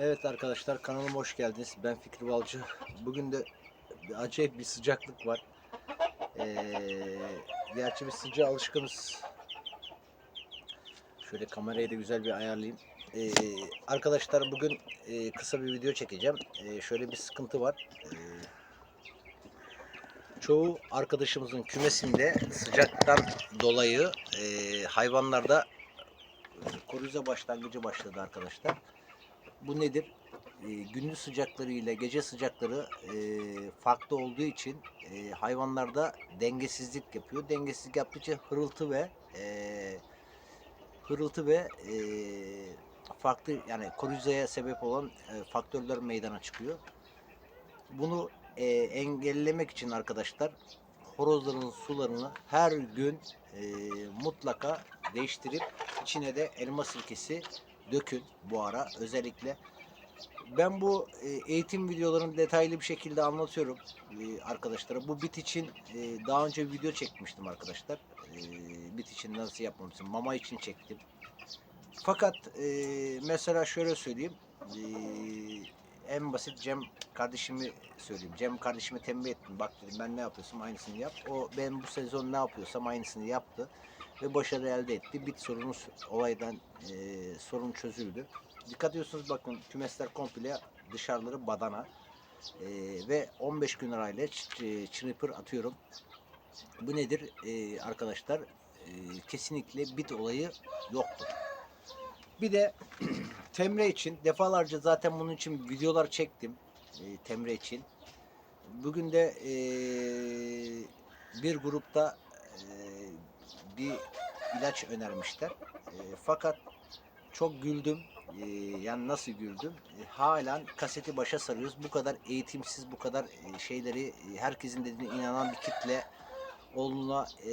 Evet arkadaşlar kanalıma hoş geldiniz. Ben Fikri Balcı. Bugün de bir acayip bir sıcaklık var. Ee, gerçi biz sıcağa alışkınız. Şöyle kamerayı da güzel bir ayarlayayım. Ee, arkadaşlar bugün e, kısa bir video çekeceğim. Ee, şöyle bir sıkıntı var. Ee, çoğu arkadaşımızın kümesinde sıcaktan dolayı e, hayvanlarda koruza başlangıcı başladı arkadaşlar. Bu nedir? E, gündüz sıcakları ile gece sıcakları e, farklı olduğu için e, hayvanlarda dengesizlik yapıyor. Dengesizlik yaptığı için hırıltı ve e, hırıltı ve e, farklı yani koruyucuya sebep olan e, faktörler meydana çıkıyor. Bunu e, engellemek için arkadaşlar horozların sularını her gün e, mutlaka değiştirip içine de elma sirkesi dökün bu ara özellikle. Ben bu e, eğitim videolarını detaylı bir şekilde anlatıyorum e, arkadaşlara. Bu bit için e, daha önce bir video çekmiştim arkadaşlar. Bit için nasıl yapmam için mama için çektim. Fakat mesela şöyle söyleyeyim. En basit Cem kardeşimi söyleyeyim. Cem kardeşime tembih ettim. Bak dedim ben ne yapıyorsam aynısını yap. O ben bu sezon ne yapıyorsam aynısını yaptı. Ve başarı elde etti. Bit sorunu olaydan e, sorun çözüldü. Dikkat ediyorsunuz bakın kümesler komple dışarıları badana. E, ve 15 gün arayla ç- çınıpır atıyorum. Bu nedir e, arkadaşlar? E, kesinlikle bit olayı yoktur. Bir de Temre için defalarca zaten bunun için videolar çektim. E, Temre için. Bugün de e, bir grupta e, bir ilaç önermişler. E, fakat çok güldüm. E, yani nasıl güldüm? E, halen kaseti başa sarıyoruz. Bu kadar eğitimsiz, bu kadar e, şeyleri e, herkesin dediğine inanan bir kitle olduğuna e,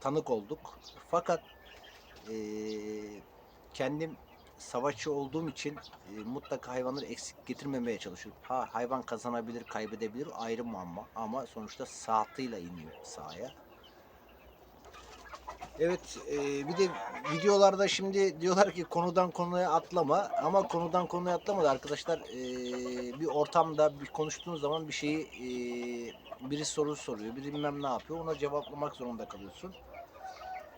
tanık olduk. Fakat e, kendim savaşçı olduğum için e, mutlaka hayvanları eksik getirmemeye çalışıyorum. Ha hayvan kazanabilir, kaybedebilir ayrı muamma ama sonuçta saatıyla iniyor sahaya. Evet, e, bir de videolarda şimdi diyorlar ki konudan konuya atlama ama konudan konuya atlamadı arkadaşlar. E, bir ortamda bir konuştuğun zaman bir şeyi e, biri soru soruyor, biri bilmem ne yapıyor, ona cevaplamak zorunda kalıyorsun.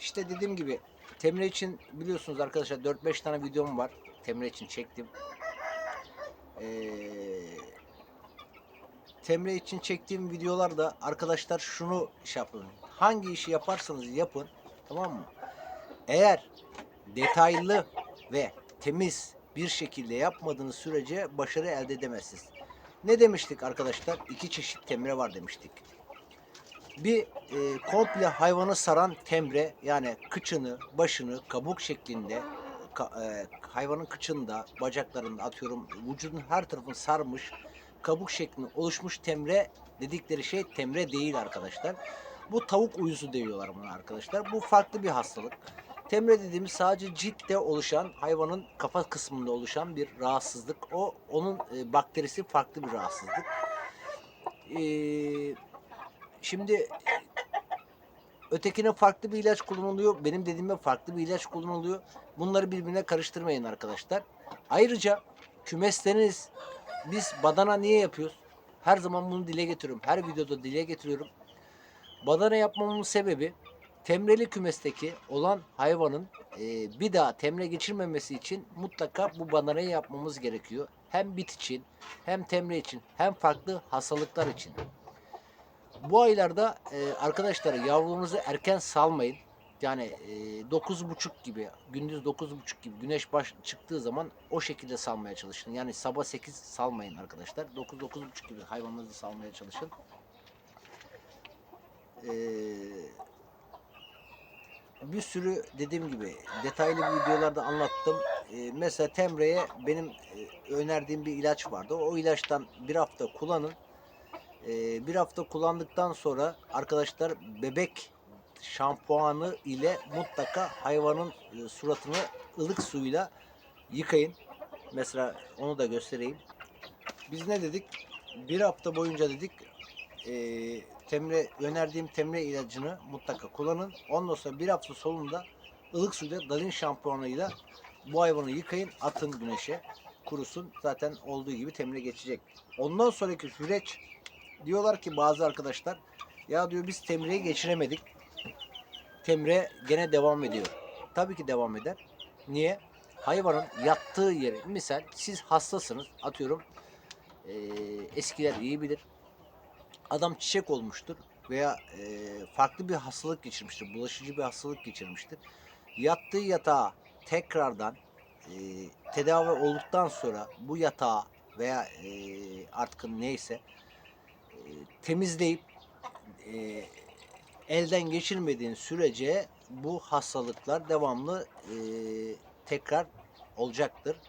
İşte dediğim gibi Temre için biliyorsunuz arkadaşlar 4-5 tane videom var. Temre için çektim. Ee, Temre için çektiğim videolarda arkadaşlar şunu şey yapın. Hangi işi yaparsanız yapın. Tamam mı? Eğer detaylı ve temiz bir şekilde yapmadığınız sürece başarı elde edemezsiniz. Ne demiştik arkadaşlar? İki çeşit temre var demiştik bir e, komple hayvanı saran temre yani kıçını, başını kabuk şeklinde ka- e, hayvanın kıçında, bacaklarında atıyorum vücudun her tarafını sarmış kabuk şeklinde oluşmuş temre dedikleri şey temre değil arkadaşlar. Bu tavuk uyusu diyorlar buna arkadaşlar. Bu farklı bir hastalık. Temre dediğimiz sadece ciltte oluşan hayvanın kafa kısmında oluşan bir rahatsızlık. O onun e, bakterisi farklı bir rahatsızlık. Eee Şimdi ötekine farklı bir ilaç kullanılıyor. Benim dediğimde farklı bir ilaç kullanılıyor. Bunları birbirine karıştırmayın arkadaşlar. Ayrıca kümesleriniz biz badana niye yapıyoruz? Her zaman bunu dile getiriyorum. Her videoda dile getiriyorum. Badana yapmamın sebebi temreli kümesteki olan hayvanın e, bir daha temre geçirmemesi için mutlaka bu badanayı yapmamız gerekiyor. Hem bit için hem temre için hem farklı hastalıklar için. Bu aylarda e, arkadaşlar yavrunuzu erken salmayın. Yani e, 9.30 gibi, gündüz 9.30 gibi güneş baş çıktığı zaman o şekilde salmaya çalışın. Yani sabah 8 salmayın arkadaşlar. 9-9.30 gibi hayvanınızı salmaya çalışın. E, bir sürü dediğim gibi detaylı videolarda anlattım. E, mesela Temre'ye benim e, önerdiğim bir ilaç vardı. O ilaçtan bir hafta kullanın. Ee, bir hafta kullandıktan sonra arkadaşlar bebek şampuanı ile mutlaka hayvanın e, suratını ılık suyla yıkayın. Mesela onu da göstereyim. Biz ne dedik? Bir hafta boyunca dedik e, temre önerdiğim temre ilacını mutlaka kullanın. Ondan sonra bir hafta sonunda ılık suyla dalin şampuanıyla Bu hayvanı yıkayın, atın güneşe. Kurusun. Zaten olduğu gibi temre geçecek. Ondan sonraki süreç diyorlar ki bazı arkadaşlar ya diyor biz temreyi geçiremedik. Temre gene devam ediyor. Tabii ki devam eder. Niye? Hayvanın yattığı yeri misal siz hastasınız atıyorum eee, eskiler iyi bilir. Adam çiçek olmuştur veya eee, farklı bir hastalık geçirmiştir. Bulaşıcı bir hastalık geçirmiştir. Yattığı yatağa tekrardan eee, tedavi olduktan sonra bu yatağı veya eee, artık neyse eee, temizleyip eee, elden geçirmediğin sürece bu hastalıklar devamlı eee, tekrar olacaktır.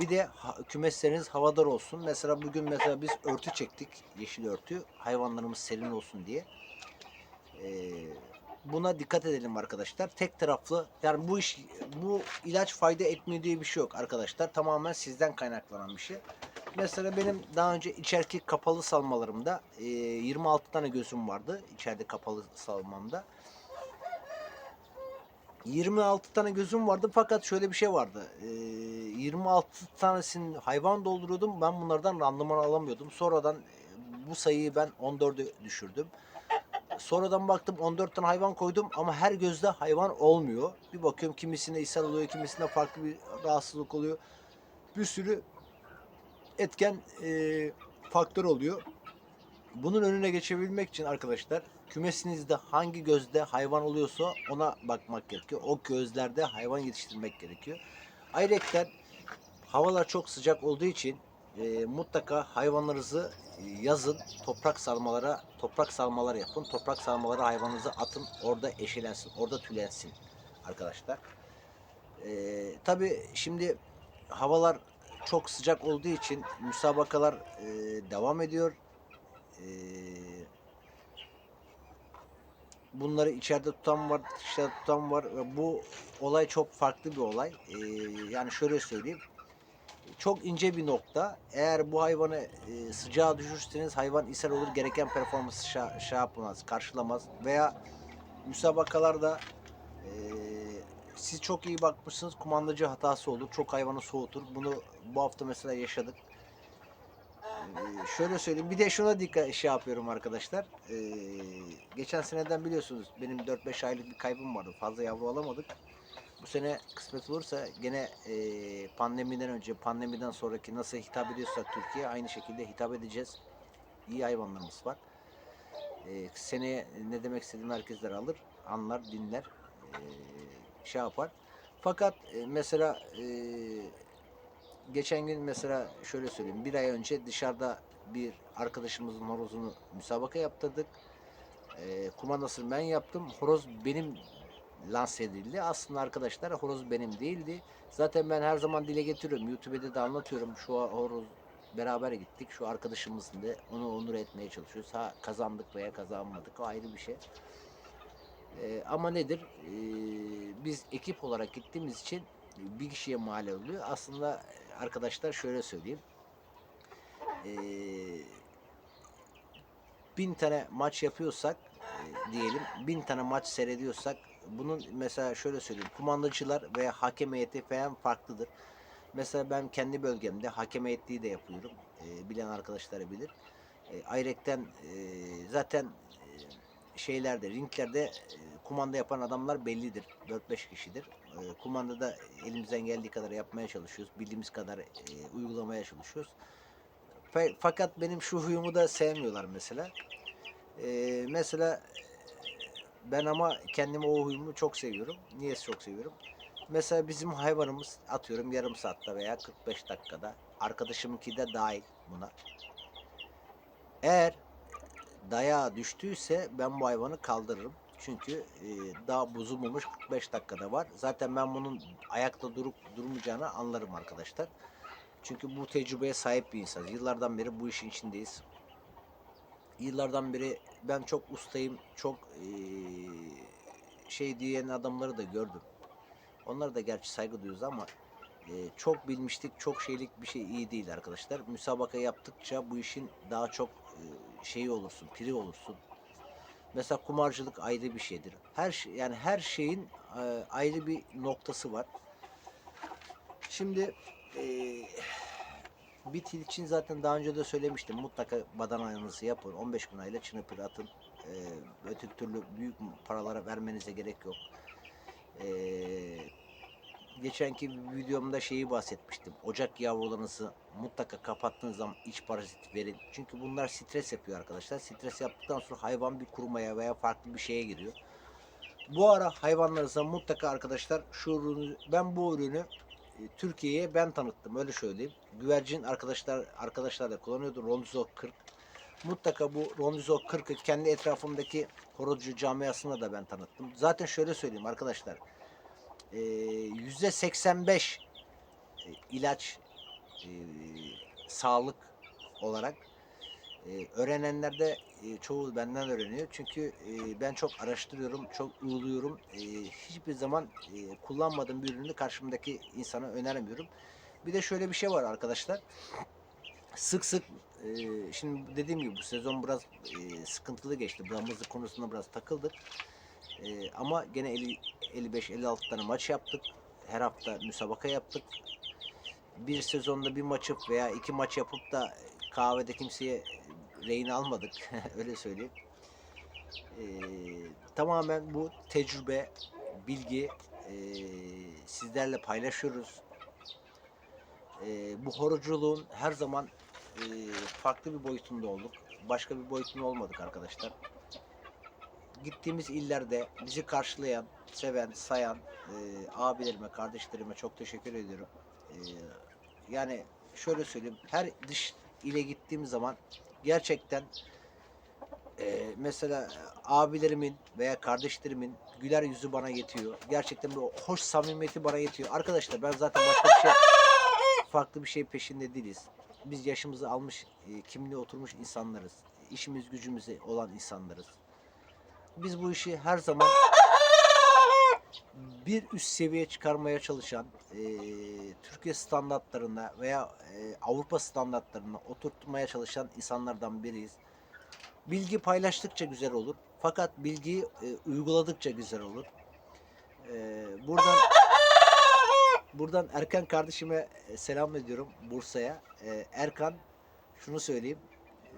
Bir de kümesleriniz havadar olsun. Mesela bugün mesela biz örtü çektik. Yeşil örtü. Hayvanlarımız serin olsun diye. Ee, buna dikkat edelim arkadaşlar. Tek taraflı yani bu iş bu ilaç fayda etmiyor diye bir şey yok arkadaşlar. Tamamen sizden kaynaklanan bir şey. Mesela benim daha önce içeriki kapalı salmalarımda e, 26 tane gözüm vardı. içeride kapalı salmamda. 26 tane gözüm vardı fakat şöyle bir şey vardı. Ee, 26 tanesinin hayvan dolduruyordum. Ben bunlardan randıman alamıyordum. Sonradan e, bu sayıyı ben 14'e düşürdüm. Sonradan baktım 14 tane hayvan koydum ama her gözde hayvan olmuyor. Bir bakıyorum kimisinde ishal oluyor, kimisinde farklı bir rahatsızlık oluyor. Bir sürü etken e, faktör oluyor. Bunun önüne geçebilmek için arkadaşlar kümesinizde hangi gözde hayvan oluyorsa ona bakmak gerekiyor. O gözlerde hayvan yetiştirmek gerekiyor. Ayrıca havalar çok sıcak olduğu için e, mutlaka hayvanlarınızı e, yazın toprak salmalara toprak salmaları yapın. Toprak salmalara hayvanınızı atın. Orada eşelensin. Orada tülensin arkadaşlar. E, Tabi şimdi havalar çok sıcak olduğu için müsabakalar e, devam ediyor. E, bunları içeride tutan var, dışarıda tutan var. Bu olay çok farklı bir olay. E, yani şöyle söyleyeyim. Çok ince bir nokta. Eğer bu hayvanı e, sıcağa düşürürseniz hayvan ishal olur. Gereken performansı şey, şey yapmaz, karşılamaz. Veya müsabakalarda e, siz çok iyi bakmışsınız. Kumandacı hatası olur. Çok hayvanı soğutur. Bunu bu hafta mesela yaşadık. Şöyle söyleyeyim. Bir de şuna dikkat şey yapıyorum arkadaşlar. Ee, geçen seneden biliyorsunuz benim 4-5 aylık bir kaybım vardı. Fazla yavru alamadık. Bu sene kısmet olursa gene e, pandemiden önce, pandemiden sonraki nasıl hitap ediyorsak Türkiye aynı şekilde hitap edeceğiz. İyi hayvanlarımız var. Ee, seneye ne demek istediğimi herkesler alır, anlar, dinler, ee, şey yapar. Fakat e, mesela e, geçen gün mesela şöyle söyleyeyim. Bir ay önce dışarıda bir arkadaşımızın horozunu müsabaka yaptırdık. E, kumandasını ben yaptım. Horoz benim lanse edildi. Aslında arkadaşlar horoz benim değildi. Zaten ben her zaman dile getiriyorum. YouTube'da da anlatıyorum. Şu horoz beraber gittik. Şu arkadaşımızın da onu onur etmeye çalışıyoruz. Ha kazandık veya kazanmadık o ayrı bir şey. Ee, ama nedir? Ee, biz ekip olarak gittiğimiz için bir kişiye mal oluyor. Aslında arkadaşlar şöyle söyleyeyim. Ee, bin tane maç yapıyorsak e, diyelim bin tane maç seyrediyorsak bunun mesela şöyle söyleyeyim kumandacılar veya hakem heyeti falan farklıdır. Mesela ben kendi bölgemde hakem heyetliği de yapıyorum. Ee, bilen arkadaşları bilir. E, ayrıca zaten e, şeylerde, ringlerde e, kumanda yapan adamlar bellidir. 4-5 kişidir. E, kumandada elimizden geldiği kadar yapmaya çalışıyoruz. Bildiğimiz kadar e, uygulamaya çalışıyoruz. Fa- Fakat benim şu huyumu da sevmiyorlar mesela. E, mesela ben ama kendime o huyumu çok seviyorum. Niye çok seviyorum? Mesela bizim hayvanımız atıyorum yarım saatte veya 45 dakikada. Arkadaşımınki de dahil buna. Eğer dayağa düştüyse ben bu hayvanı kaldırırım. Çünkü e, daha bozulmamış 45 dakikada var. Zaten ben bunun ayakta durup durmayacağını anlarım arkadaşlar. Çünkü bu tecrübeye sahip bir insanız. Yıllardan beri bu işin içindeyiz. Yıllardan beri ben çok ustayım, çok e, şey diyen adamları da gördüm. Onlara da gerçi saygı duyuyoruz ama e, çok bilmişlik, çok şeylik bir şey iyi değil arkadaşlar. Müsabaka yaptıkça bu işin daha çok e, şeyi olursun, piri olursun. Mesela kumarcılık ayrı bir şeydir. Her şey, yani her şeyin e, ayrı bir noktası var. Şimdi eee bir til için zaten daha önce de söylemiştim. Mutlaka badananızı yapın. 15 gün ayla çınıpır atın. Eee öteki türlü büyük paralara vermenize gerek yok. Eee geçenki videomda şeyi bahsetmiştim. Ocak yavrularınızı mutlaka kapattığınız zaman iç parazit verin. Çünkü bunlar stres yapıyor arkadaşlar. Stres yaptıktan sonra hayvan bir kurumaya veya farklı bir şeye giriyor. Bu ara hayvanlarınıza mutlaka arkadaşlar şu ürünü, ben bu ürünü e, Türkiye'ye ben tanıttım öyle söyleyeyim. Güvercin arkadaşlar arkadaşlar da kullanıyordu. Rondizo 40. Mutlaka bu Rondizo 40'ı kendi etrafımdaki horozcu camiasına da ben tanıttım. Zaten şöyle söyleyeyim arkadaşlar. Ee, Yüzde 85 e, ilaç e, sağlık olarak e, öğrenenler e, çoğu benden öğreniyor. Çünkü e, ben çok araştırıyorum, çok uğuluyorum. E, hiçbir zaman e, kullanmadığım bir ürünü karşımdaki insana önermiyorum. Bir de şöyle bir şey var arkadaşlar. Sık sık e, şimdi dediğim gibi bu sezon biraz e, sıkıntılı geçti. Damızlık konusunda biraz takıldık. E, ama gene 50 55-56 tane maç yaptık. Her hafta müsabaka yaptık. Bir sezonda bir maçı veya iki maç yapıp da kahvede kimseye rehin almadık. Öyle söyleyeyim. E, tamamen bu tecrübe, bilgi e, sizlerle paylaşıyoruz. E, bu horoculuğun her zaman e, farklı bir boyutunda olduk. Başka bir boyutunda olmadık arkadaşlar. Gittiğimiz illerde bizi karşılayan, seven, sayan e, abilerime, kardeşlerime çok teşekkür ediyorum. E, yani şöyle söyleyeyim, her dış ile gittiğim zaman gerçekten e, mesela abilerimin veya kardeşlerimin güler yüzü bana yetiyor. Gerçekten bu hoş samimiyeti bana yetiyor. Arkadaşlar ben zaten başka bir şey farklı bir şey peşinde değiliz. Biz yaşımızı almış, e, kimliğe oturmuş insanlarız. İşimiz gücümüze olan insanlarız. Biz bu işi her zaman bir üst seviyeye çıkarmaya çalışan, e, Türkiye standartlarına veya e, Avrupa standartlarına oturtmaya çalışan insanlardan biriyiz. Bilgi paylaştıkça güzel olur. Fakat bilgiyi e, uyguladıkça güzel olur. E, buradan buradan Erkan kardeşime e, selam ediyorum Bursa'ya. E, Erkan şunu söyleyeyim.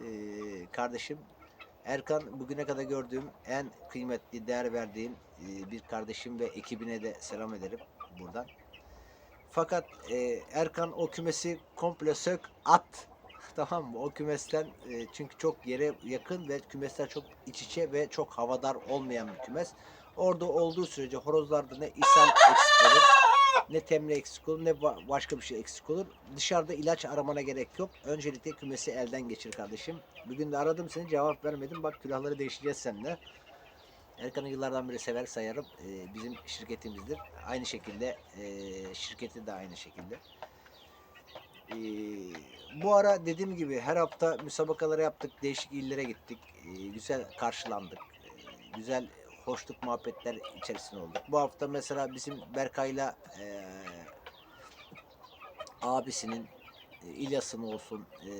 E, kardeşim Erkan bugüne kadar gördüğüm en kıymetli, değer verdiğim e, bir kardeşim ve ekibine de selam ederim buradan. Fakat e, Erkan o kümesi komple sök, at. tamam mı? O kümesten e, çünkü çok yere yakın ve kümesler çok iç içe ve çok havadar olmayan bir kümes. Orada olduğu sürece horozlarda ne ishal eksik olur, ne temre eksik olur, ne ba- başka bir şey eksik olur. Dışarıda ilaç aramana gerek yok. Öncelikle kümesi elden geçir kardeşim. Bugün de aradım seni cevap vermedim. Bak külahları değişeceğiz seninle. Erkan'ı yıllardan beri sever sayarım. Ee, bizim şirketimizdir. Aynı şekilde e, şirketi de aynı şekilde. Ee, bu ara dediğim gibi her hafta müsabakaları yaptık. Değişik illere gittik. Ee, güzel karşılandık. Ee, güzel hoşluk muhabbetler içerisinde olduk. Bu hafta mesela bizim Berkay'la e, abisinin e, İlyas'ın olsun e,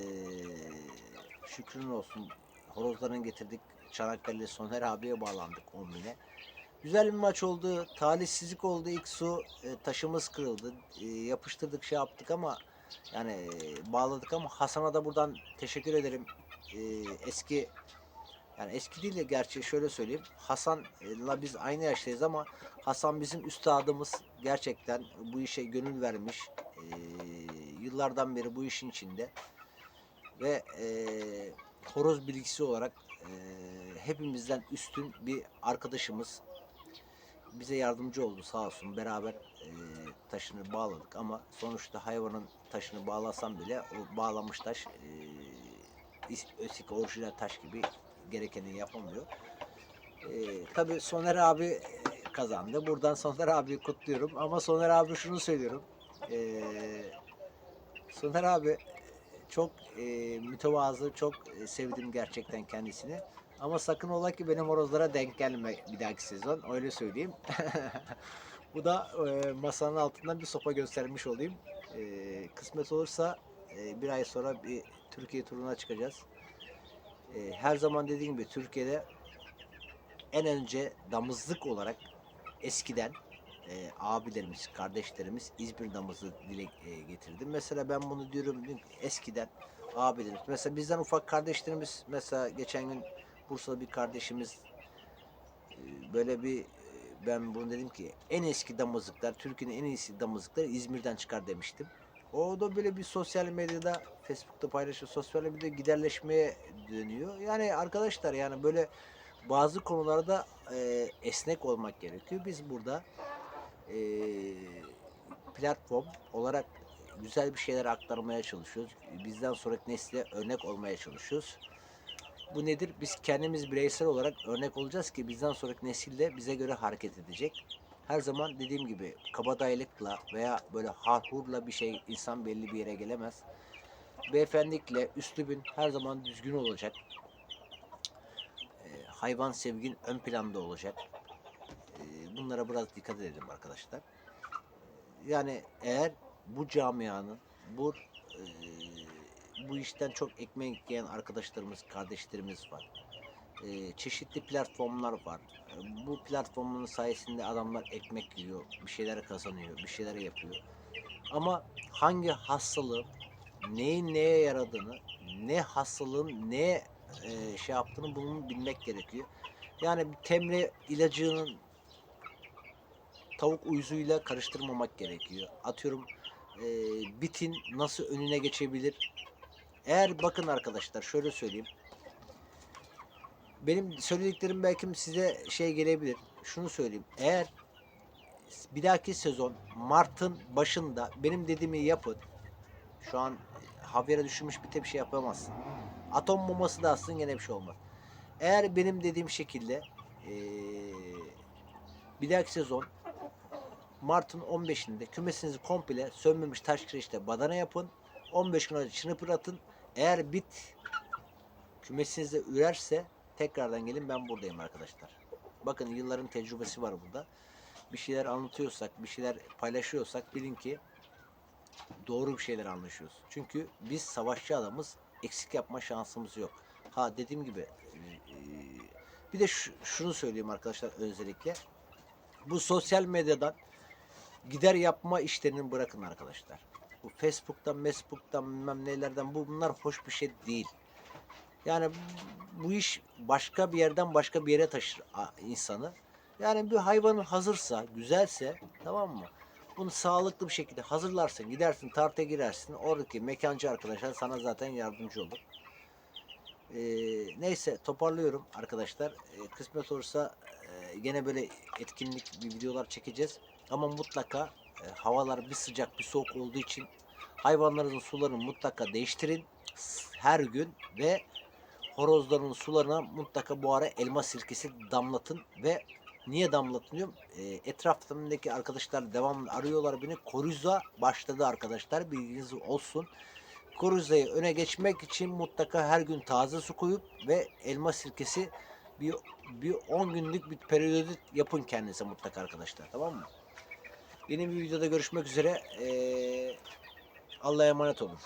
Şükrü'nün olsun horozların getirdik. Çanakkale Soner abiye bağlandık 10 bine. Güzel bir maç oldu. Talihsizlik oldu. İlk su e, taşımız kırıldı. E, yapıştırdık şey yaptık ama yani bağladık ama Hasan'a da buradan teşekkür ederim. Eski yani eski değil de gerçi şöyle söyleyeyim. Hasan'la biz aynı yaştayız ama Hasan bizim üstadımız. Gerçekten bu işe gönül vermiş. E, yıllardan beri bu işin içinde. Ve e, horoz bilgisi olarak e, hepimizden üstün bir arkadaşımız bize yardımcı oldu sağ olsun. Beraber e, taşını bağladık ama sonuçta hayvanın taşını bağlasam bile o bağlamış taş e, öteki orijinal taş gibi gerekeni yapamıyor. E, tabii Soner abi e, kazandı. Buradan Soner abi kutluyorum ama Soner abi şunu söylüyorum. E, Soner abi çok e, mütevazı, çok e, sevdim gerçekten kendisini. Ama sakın ola ki benim horozlara denk gelme bir dahaki sezon. Öyle söyleyeyim. Bu da e, masanın altından bir sopa göstermiş olayım. E, kısmet olursa e, bir ay sonra bir Türkiye turuna çıkacağız. E, her zaman dediğim gibi Türkiye'de en önce damızlık olarak eskiden e, abilerimiz, kardeşlerimiz İzmir damızı dile e, getirdi. Mesela ben bunu diyorum diyorum ki eskiden abilerimiz, mesela bizden ufak kardeşlerimiz, mesela geçen gün Bursa'da bir kardeşimiz e, böyle bir e, ben bunu dedim ki en eski damızlıklar, Türkiye'nin en iyisi damızlıklar İzmir'den çıkar demiştim. O da böyle bir sosyal medyada, Facebook'ta paylaşıyor. Sosyal medyada giderleşmeye dönüyor. Yani arkadaşlar yani böyle bazı konularda e, esnek olmak gerekiyor. Biz burada e, platform olarak güzel bir şeyler aktarmaya çalışıyoruz. Bizden sonraki nesle örnek olmaya çalışıyoruz. Bu nedir? Biz kendimiz bireysel olarak örnek olacağız ki bizden sonraki nesil de bize göre hareket edecek. Her zaman dediğim gibi kabadayılıkla veya böyle harhurla bir şey insan belli bir yere gelemez. Beyefendilikle üslubun her zaman düzgün olacak. Ee, hayvan sevgin ön planda olacak. Ee, bunlara biraz dikkat edelim arkadaşlar. Yani eğer bu camianın bu e, bu işten çok ekmek yiyen arkadaşlarımız, kardeşlerimiz var. Ee, çeşitli platformlar var. Ee, bu platformların sayesinde adamlar ekmek yiyor, bir şeyler kazanıyor, bir şeyler yapıyor. Ama hangi hastalığın neyin neye yaradığını, ne hastalığın ne e, şey yaptığını bunu bilmek gerekiyor. Yani temre ilacının tavuk uyuzuyla karıştırmamak gerekiyor. Atıyorum e, bitin nasıl önüne geçebilir? Eğer bakın arkadaşlar şöyle söyleyeyim. Benim söylediklerim belki size şey gelebilir. Şunu söyleyeyim. Eğer bir dahaki sezon Mart'ın başında benim dediğimi yapın. Şu an havyara düşürmüş bir bir şey yapamazsın. Atom bombası da atsın gene bir şey olmaz. Eğer benim dediğim şekilde eee, bir dahaki sezon Mart'ın 15'inde kümesinizi komple sönmemiş taş kireçte badana yapın. 15 gün önce çınıpır atın. Eğer bit kümesinizde ürerse tekrardan gelin ben buradayım arkadaşlar. Bakın yılların tecrübesi var burada. Bir şeyler anlatıyorsak, bir şeyler paylaşıyorsak bilin ki doğru bir şeyler anlaşıyoruz. Çünkü biz savaşçı adamız. Eksik yapma şansımız yok. Ha dediğim gibi e, bir de şu- şunu söyleyeyim arkadaşlar özellikle. Bu sosyal medyadan gider yapma işlerini bırakın arkadaşlar. Bu Facebook'tan, Facebook'tan bilmem nelerden bu bunlar hoş bir şey değil. Yani bu- iş başka bir yerden başka bir yere taşır insanı. Yani bir hayvanın hazırsa, güzelse tamam mı? Bunu sağlıklı bir şekilde hazırlarsın, gidersin tartıya girersin. Oradaki mekancı arkadaşlar sana zaten yardımcı olur. Ee, neyse toparlıyorum arkadaşlar. Ee, kısmet olursa e, gene böyle etkinlik bir videolar çekeceğiz. Ama mutlaka e, havalar bir sıcak bir soğuk olduğu için hayvanlarınızın sularını mutlaka değiştirin her gün ve horozların sularına mutlaka bu ara elma sirkesi damlatın ve niye damlatın diyorum? E, etrafımdaki arkadaşlar devamlı arıyorlar beni. Koruza başladı arkadaşlar bilginiz olsun. Koruzayı öne geçmek için mutlaka her gün taze su koyup ve elma sirkesi bir bir 10 günlük bir periyodit yapın kendinize mutlaka arkadaşlar tamam mı? Yeni bir videoda görüşmek üzere. Ee, Allah'a emanet olun.